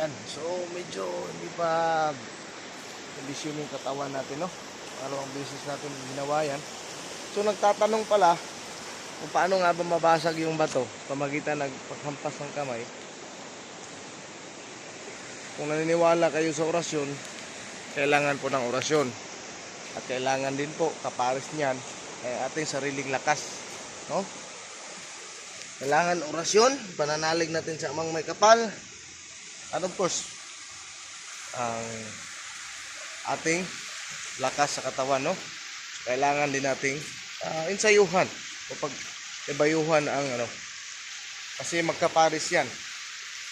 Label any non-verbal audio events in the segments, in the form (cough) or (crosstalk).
Yan. So, medyo hindi pa kondisyon yung katawan natin, no? Pangalawang beses natin ginawa yan. So, nagtatanong pala kung paano nga ba mabasag yung bato pamagitan ng paghampas ng kamay. Kung naniniwala kayo sa orasyon, kailangan po ng orasyon. At kailangan din po, kapares niyan, ay ating sariling lakas. No? Kailangan orasyon, pananalig natin sa amang may kapal. At of course, ang ating lakas sa katawan, no? Kailangan din nating ah, insayuhan o pag ibayuhan ang ano. Kasi magkapares yan.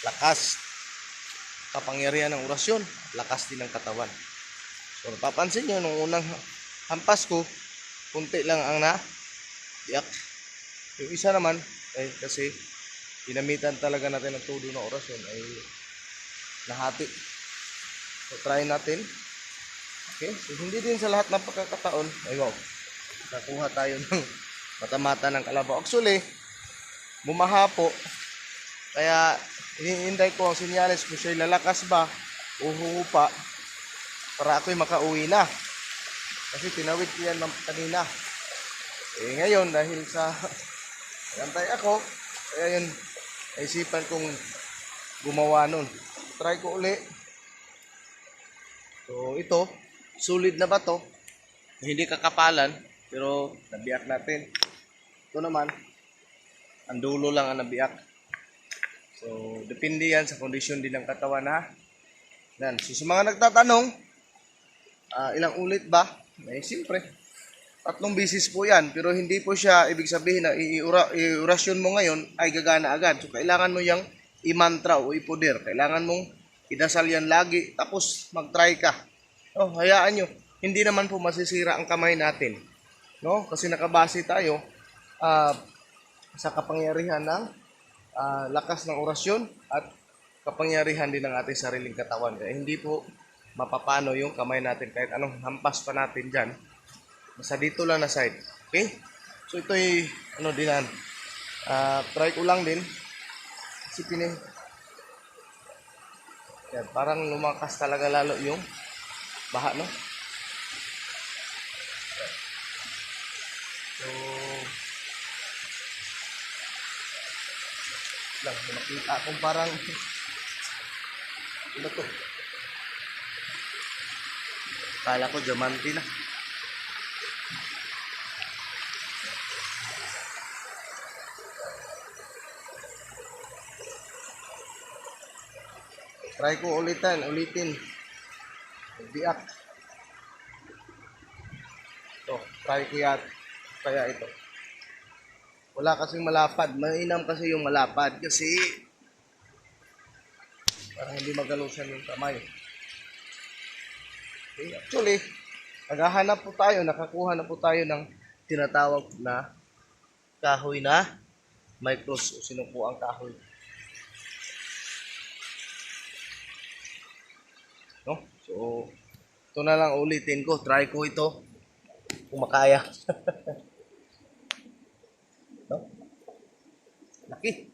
Lakas, kapangyarihan ng orasyon, lakas din ng katawan. So, napapansin nyo, nung unang hampas ko, punti lang ang na yak. Yung isa naman, ay kasi ginamitan talaga natin ng todo ng orasyon ay nahati. So, try natin. Okay? So, hindi din sa lahat ng pagkakataon, ay wow, nakuha tayo (laughs) ng matamata ng kalabaw. Actually, bumaha po. Kaya, hinihintay ko ang sinyalis kung siya'y lalakas ba, uhupa, para ako'y makauwi na. Kasi tinawid ko yan kanina. Eh ngayon, dahil sa (laughs) antay ako, kaya yun, naisipan kong gumawa nun. Try ko uli. So ito, sulit na ba to? Hindi kakapalan, pero nabiyak natin. Ito naman, ang dulo lang ang nabiyak. So, depende yan sa kondisyon din ng katawan ha. Yan. So, sa mga nagtatanong, ah, ilang ulit ba? Eh, siyempre, tatlong bisis po yan. Pero hindi po siya, ibig sabihin na iura, iorasyon mo ngayon ay gagana agad. So, kailangan mo yung imantra o ipuder. Kailangan mong idasal yan lagi. Tapos, mag-try ka. Oh, hayaan nyo. Hindi naman po masisira ang kamay natin. No? Kasi nakabase tayo ah, sa kapangyarihan ng ah, lakas ng orasyon at kapangyarihan din ng ating sariling katawan. Kaya hindi po mapapano yung kamay natin kahit anong hampas pa natin dyan. Basta dito lang na side. Okay? So ito'y ano dinan. Ah, try ko lang din. Kasi pini yan, parang lumakas talaga lalo yung baha, no? So, lang, nakita akong parang ano to? Kala ko diamante na. Try ko ulitan, ulitin. Biak. Ito, try ko yan. Kaya ito. Wala kasing malapad. Mainam kasi yung malapad kasi parang hindi magalusan yung kamay. Okay, actually, naghahanap po tayo, nakakuha na po tayo ng tinatawag na kahoy na may cross o sino po ang kahoy. No? So, ito na lang ulitin ko. Try ko ito. Kung makaya. (laughs) no? Laki.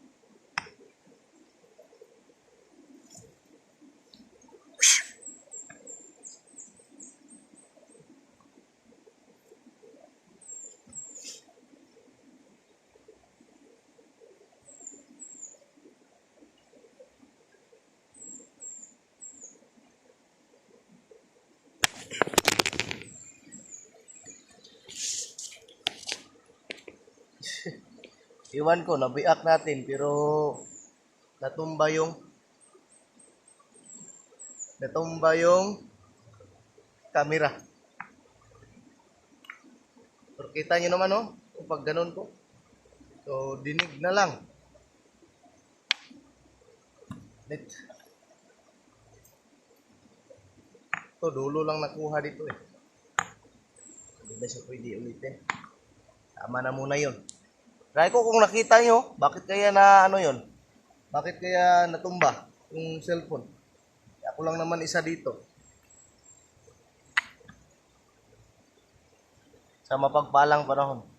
Iwan ko, nabiak natin, pero natumba yung natumba yung camera. Pero kita nyo naman, oh, kung pag ganun ko. So, dinig na lang. Net. Ito, dulo lang nakuha dito eh. Hindi na siya pwede ulitin. Tama na muna yun. Try ko kung nakita nyo, bakit kaya na ano yon? Bakit kaya natumba yung cellphone? Ako lang naman isa dito. Sa mapagpalang panahon.